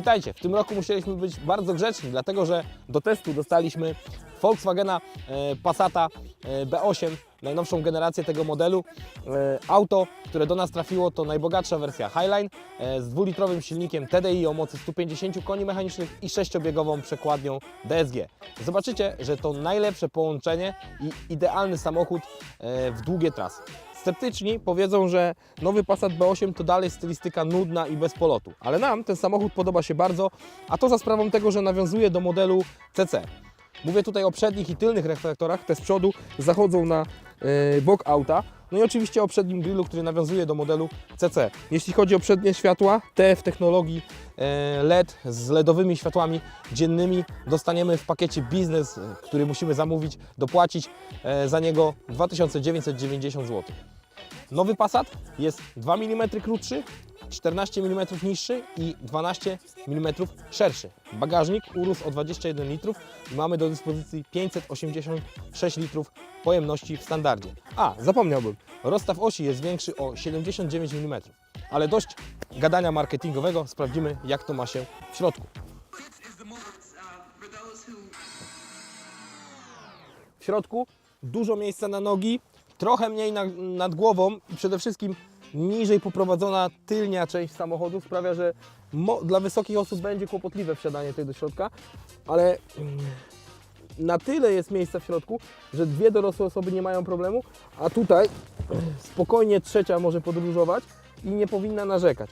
Witajcie! W tym roku musieliśmy być bardzo grzeczni, dlatego że do testu dostaliśmy Volkswagena e, Passata e, B8, najnowszą generację tego modelu. E, Auto, które do nas trafiło to najbogatsza wersja Highline z dwulitrowym silnikiem TDI o mocy 150 koni mechanicznych i sześciobiegową przekładnią DSG. Zobaczycie, że to najlepsze połączenie i idealny samochód w długie trasy. Sceptyczni powiedzą, że nowy Passat B8 to dalej stylistyka nudna i bez polotu, ale nam ten samochód podoba się bardzo, a to za sprawą tego, że nawiązuje do modelu CC. Mówię tutaj o przednich i tylnych reflektorach, te z przodu zachodzą na e, bok auta. No i oczywiście o przednim grillu, który nawiązuje do modelu CC. Jeśli chodzi o przednie światła, te w technologii e, LED z LEDowymi światłami dziennymi dostaniemy w pakiecie biznes, e, który musimy zamówić, dopłacić za niego 2990 zł. Nowy Passat jest 2 mm krótszy, 14 mm niższy i 12 mm szerszy. Bagażnik urósł o 21 litrów i mamy do dyspozycji 586 litrów pojemności w standardzie. A, zapomniałbym, rozstaw osi jest większy o 79 mm. Ale dość gadania marketingowego, sprawdzimy jak to ma się w środku. W środku dużo miejsca na nogi, trochę mniej na, nad głową i przede wszystkim niżej poprowadzona tylnia część samochodu sprawia, że dla wysokich osób będzie kłopotliwe wsiadanie tutaj do środka, ale mm, na tyle jest miejsca w środku, że dwie dorosłe osoby nie mają problemu, a tutaj spokojnie trzecia może podróżować i nie powinna narzekać.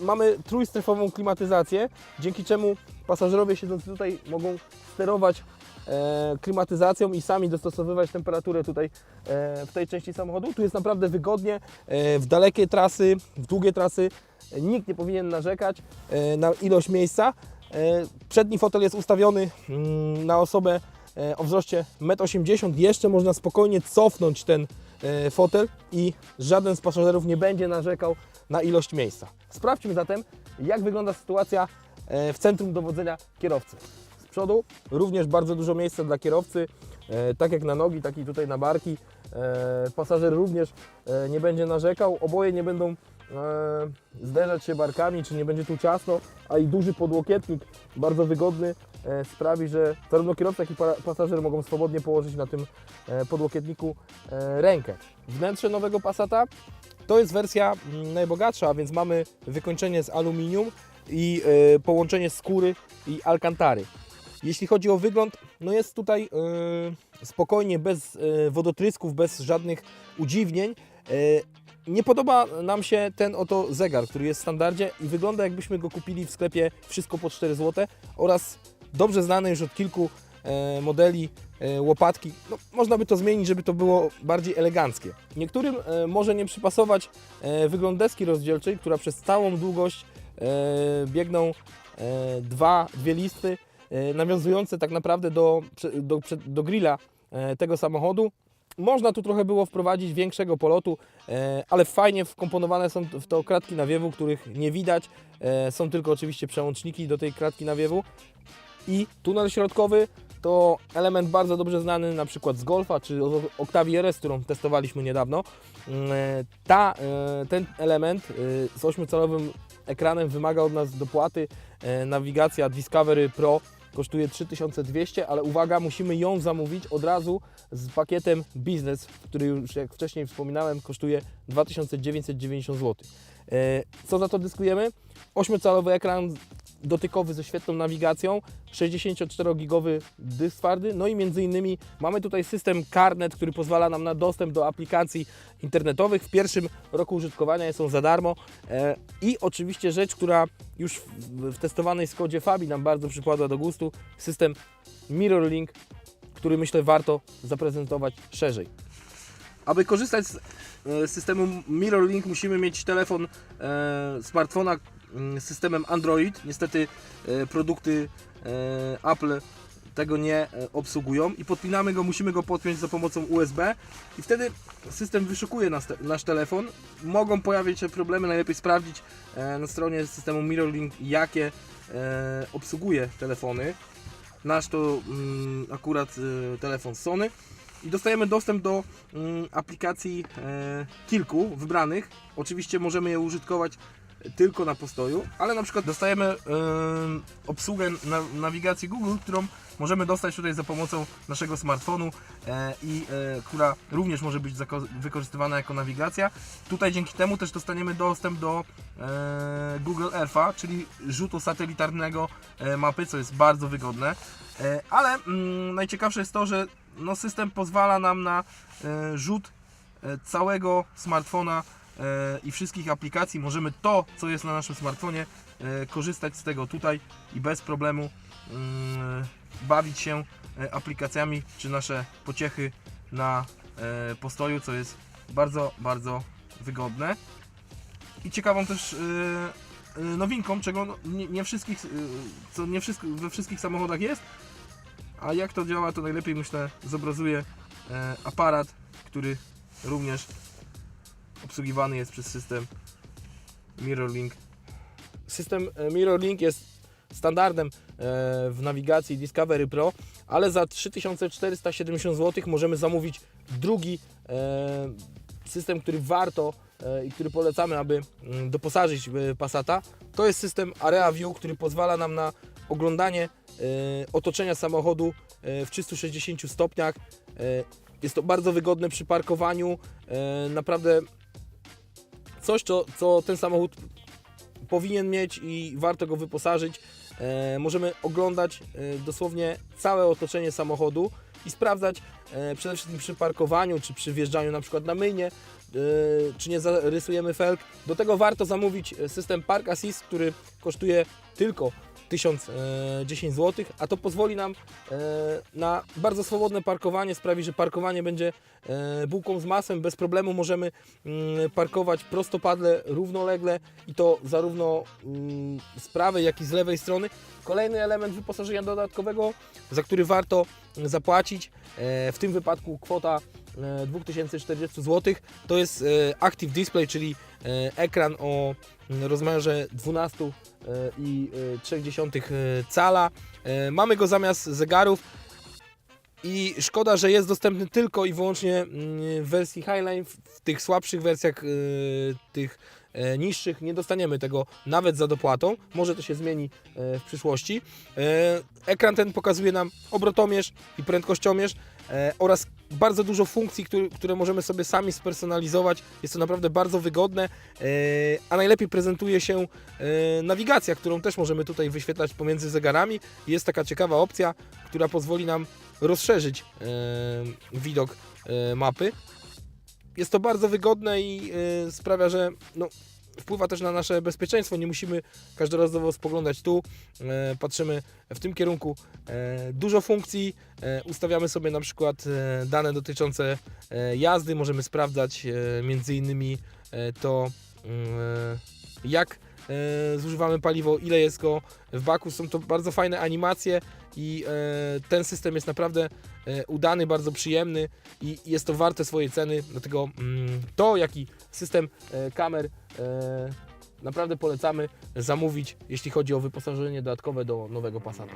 Mamy trójstrefową klimatyzację, dzięki czemu pasażerowie siedząc tutaj mogą sterować klimatyzacją i sami dostosowywać temperaturę tutaj e, w tej części samochodu. Tu jest naprawdę wygodnie, e, w dalekie trasy, w długie trasy e, nikt nie powinien narzekać e, na ilość miejsca. E, przedni fotel jest ustawiony mm, na osobę e, o wzroście 1,80 m. Jeszcze można spokojnie cofnąć ten e, fotel i żaden z pasażerów nie będzie narzekał na ilość miejsca. Sprawdźmy zatem, jak wygląda sytuacja e, w centrum dowodzenia kierowcy. Przodu również bardzo dużo miejsca dla kierowcy, e, tak jak na nogi, tak i tutaj na barki. E, Pasażer również e, nie będzie narzekał, oboje nie będą zderzać się barkami, czy nie będzie tu ciasno, a i duży podłokietnik, bardzo wygodny, sprawi, że zarówno kierowca, jak i pa- pasażer mogą swobodnie położyć na tym podłokietniku rękę. Wnętrze nowego Passata to jest wersja mm, najbogatsza, więc mamy wykończenie z aluminium i połączenie skóry i alkantary. Jeśli chodzi o wygląd, no jest tutaj e, spokojnie, bez e, wodotrysków, bez żadnych udziwnień. E, nie podoba nam się ten oto zegar, który jest w standardzie i wygląda jakbyśmy go kupili w sklepie wszystko po 4 zł oraz dobrze znane już od kilku modeli łopatki. No, można by to zmienić, żeby to było bardziej eleganckie. Niektórym może nie przypasować wygląd deski rozdzielczej, która przez całą długość biegną dwa, dwie listy nawiązujące tak naprawdę do, do, do grilla e, tego samochodu. Można tu trochę było wprowadzić większego polotu, e, ale fajnie wkomponowane są w to kratki nawiewu, których nie widać. E, Są tylko oczywiście przełączniki do tej kratki nawiewu. I tunel środkowy to element bardzo dobrze znany na przykład z Golfa czy Octavii RS, którą testowaliśmy niedawno. Mm, e, Ta, e, ten element e, z 8-calowym ekranem wymaga od nas dopłaty. E, Nawigacja Discovery Pro kosztuje 3200, ale uwaga, musimy ją zamówić od razu z pakietem Business, który już jak wcześniej wspominałem kosztuje 2990 zł. E, Co za to dyskujemy? 8-calowy ekran dotykowy ze świetną nawigacją, 64-gigowy dysk twardy, no i między innymi mamy tutaj system Carnet, który pozwala nam na dostęp do aplikacji internetowych. W pierwszym roku użytkowania są za darmo e, i oczywiście rzecz, która już w, testowanej Skodzie Fabii nam bardzo przypadła do gustu, system MirrorLink, który myślę warto zaprezentować szerzej. Aby korzystać z e, systemu MirrorLink musimy mieć telefon, e, smartfona systemem Android. Niestety e, produkty e, Apple tego nie e, obsługują i podpinamy go, musimy go podpiąć za pomocą USB i wtedy system wyszukuje nas, te, nasz telefon. Mogą pojawić się problemy, najlepiej sprawdzić na stronie systemu MirrorLink jakie obsługuje telefony. Nasz to mm, akurat telefon Sony i dostajemy dostęp do mm, aplikacji kilku wybranych. Oczywiście możemy je użytkować tylko na postoju, ale na przykład dostajemy em, obsługę na, nawigacji Google, którą możemy dostać tutaj za pomocą naszego smartfonu e, i e, która również może być wykorzystywana jako nawigacja. Tutaj dzięki temu też dostaniemy dostęp do e, Google Earth'a, czyli rzutu satelitarnego e, mapy, co jest bardzo wygodne. E, ale mm, najciekawsze jest to, że no, system pozwala nam na e, rzut całego smartfona i wszystkich aplikacji. Możemy to, co jest na naszym smartfonie, e, korzystać z tego tutaj i bez problemu mm, bawić się e, aplikacjami czy nasze pociechy na e, postoju, co jest bardzo, bardzo wygodne. I ciekawą też e, e, nowinką, czego no, nie, wszystkich, e, co nie wszystko, we wszystkich samochodach jest, a jak to działa, to najlepiej myślę zobrazuje e, aparat, który również obsługiwany jest przez system MirrorLink. System e, MirrorLink jest standardem e, w nawigacji Discovery Pro, ale za 3470 zł możemy zamówić drugi e, system, który warto i który polecamy, aby mm, doposażyć Passata. To jest system Area View, który pozwala nam na oglądanie otoczenia samochodu w 360 stopniach. Jest to bardzo wygodne przy parkowaniu. Naprawdę coś, co, co ten samochód powinien mieć i warto go wyposażyć. E, możemy oglądać e, dosłownie całe otoczenie samochodu i sprawdzać e, przede wszystkim przy parkowaniu, czy przy wjeżdżaniu na przykład na myjnie, e, czy nie zarysujemy felg. Do tego warto zamówić e, system Park Assist, który kosztuje tylko 1010 zł, a to pozwoli nam e, na bardzo swobodne parkowanie, sprawi, że parkowanie będzie e, bułką z masłem, bez problemu możemy mm, parkować prostopadle, równolegle i to zarówno mm, z prawej, jak i z lewej strony. Kolejny element wyposażenia dodatkowego, za który warto zapłacić, e, w tym wypadku kwota e, 2040 zł, to jest e, Active Display, czyli e, ekran o rozmiarze 12 i 0,3 cala. E, Mamy go zamiast zegarów i szkoda, że jest dostępny tylko i wyłącznie w wersji Highline. W tych słabszych wersjach, e, tych e, niższych nie dostaniemy tego nawet za dopłatą. Może to się zmieni e, w przyszłości. E, Ekran ten pokazuje nam obrotomierz i prędkościomierz oraz bardzo dużo funkcji, które, możemy sobie sami spersonalizować. Jest to naprawdę bardzo wygodne, a najlepiej prezentuje się nawigacja, którą też możemy tutaj wyświetlać pomiędzy zegarami. Jest taka ciekawa opcja, która pozwoli nam rozszerzyć widok mapy. Jest to bardzo wygodne i e, sprawia, że no, wpływa też na nasze bezpieczeństwo. Nie musimy każdorazowo spoglądać tu, e, patrzymy w tym kierunku. E, dużo funkcji, e, ustawiamy sobie na przykład dane dotyczące jazdy, możemy sprawdzać e, między innymi to jak zużywamy paliwo, ile jest go w baku. Są to bardzo fajne animacje i e, ten system jest naprawdę e, udany, bardzo przyjemny i jest to warte swojej ceny. Dlatego mm, to, jaki system e, kamer e, naprawdę polecamy zamówić, jeśli chodzi o wyposażenie dodatkowe do nowego Passata.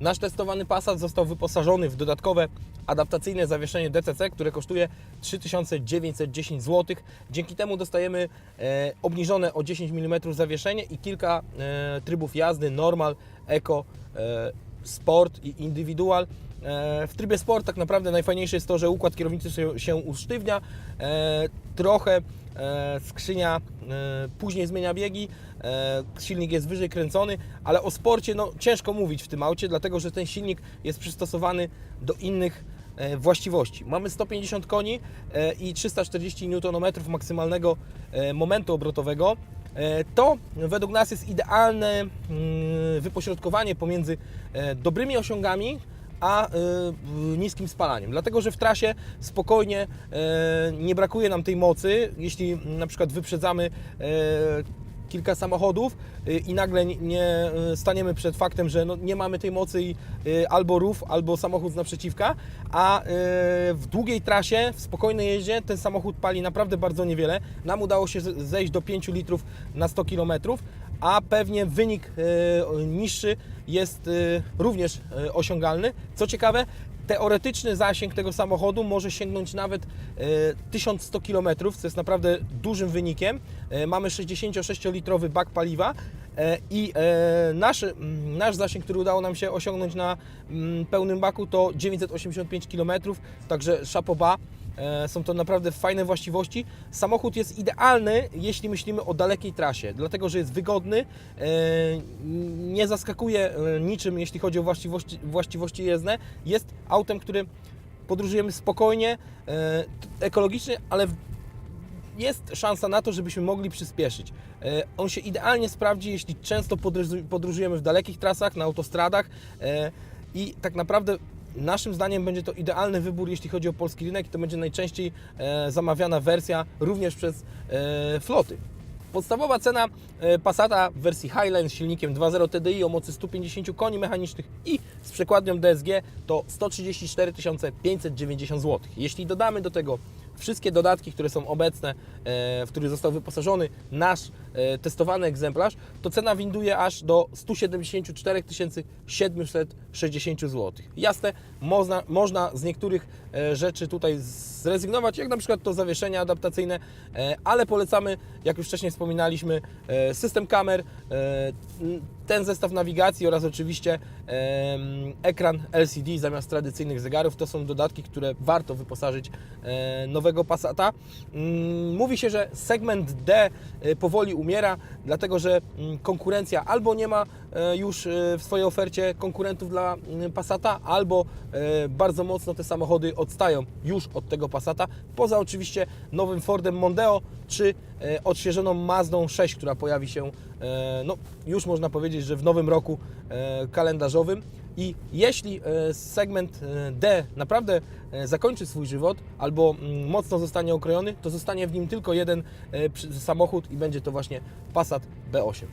Nasz testowany Passat został wyposażony w dodatkowe adaptacyjne zawieszenie DCC, które kosztuje 3910 zł. Dzięki temu dostajemy e, obniżone o 10 mm zawieszenie i kilka e, trybów jazdy normal, eco, e, sport i indywidual. E, W trybie sport tak naprawdę najfajniejsze jest to, że układ kierownicy się, usztywnia, e, trochę skrzynia e, później zmienia biegi, e, silnik jest wyżej kręcony, ale o sporcie no, ciężko mówić w tym aucie, dlatego że ten silnik jest przystosowany do innych e, właściwości. Mamy 150 koni e, i 340 Nm maksymalnego e, momentu obrotowego. E, To według nas jest idealne mm, wypośrodkowanie pomiędzy e, dobrymi osiągami a e, niskim spalaniem. Dlatego, że w trasie spokojnie e, nie brakuje nam tej mocy, jeśli na przykład wyprzedzamy e, kilka samochodów y, i nagle nie- y, staniemy przed faktem, że no nie mamy tej mocy i y, albo rów, albo samochód z naprzeciwka, a y, w długiej trasie, w spokojnej jeździe ten samochód pali naprawdę bardzo niewiele. Nam udało się zejść do 5 litrów na 100 km, a pewnie wynik niższy jest e, również e, osiągalny. Co ciekawe, teoretyczny zasięg tego samochodu może sięgnąć nawet e, 1100 km, co jest naprawdę dużym wynikiem. Mamy 66-litrowy bak paliwa i nasz, mm, nasz zasięg, który udało nam się osiągnąć na mm, pełnym baku to 985 km, także E, Są to naprawdę fajne właściwości. Samochód jest idealny, jeśli myślimy o dalekiej trasie, dlatego że jest wygodny, e, nie zaskakuje e, niczym, jeśli chodzi o właściwości, właściwości jezdne. Jest autem, którym podróżujemy spokojnie, e, ekologicznie, ale jest szansa na to, żebyśmy mogli przyspieszyć. E, On się idealnie sprawdzi, jeśli często podróżu- podróżujemy w dalekich trasach, na autostradach e, i tak naprawdę naszym zdaniem będzie to idealny wybór, jeśli chodzi o polski rynek to będzie najczęściej e, zamawiana wersja również przez e, floty. Podstawowa cena e, Passata w wersji Highline z silnikiem 2.0 TDI o mocy 150 koni mechanicznych i z przekładnią DSG to 134 590 zł. Jeśli dodamy do tego wszystkie dodatki, które są obecne, e, w których został wyposażony nasz e, testowany egzemplarz, to cena winduje aż do 174 760 zł. Jasne, można, można z niektórych e, rzeczy tutaj zrezygnować, jak na przykład to zawieszenie adaptacyjne, ale polecamy, jak już wcześniej wspominaliśmy, system kamer, ten zestaw nawigacji oraz oczywiście ekran LCD zamiast tradycyjnych zegarów. To są dodatki, które warto wyposażyć e, nowego Passata. Mm, Mówi się, że segment D e, powoli umiera, dlatego że mm, konkurencja albo nie ma e, już w swojej ofercie konkurentów dla mm, Passata, albo bardzo mocno te samochody odstają już od tego Passata, poza oczywiście nowym Fordem Mondeo czy odświeżoną Mazdą 6, która pojawi się e, no, już można powiedzieć, że w nowym roku e, kalendarzowym. I jeśli e, segment e, D naprawdę e, zakończy swój żywot albo mm, mocno zostanie okrojony, to zostanie w nim tylko jeden e, samochód i będzie to właśnie Passat B8.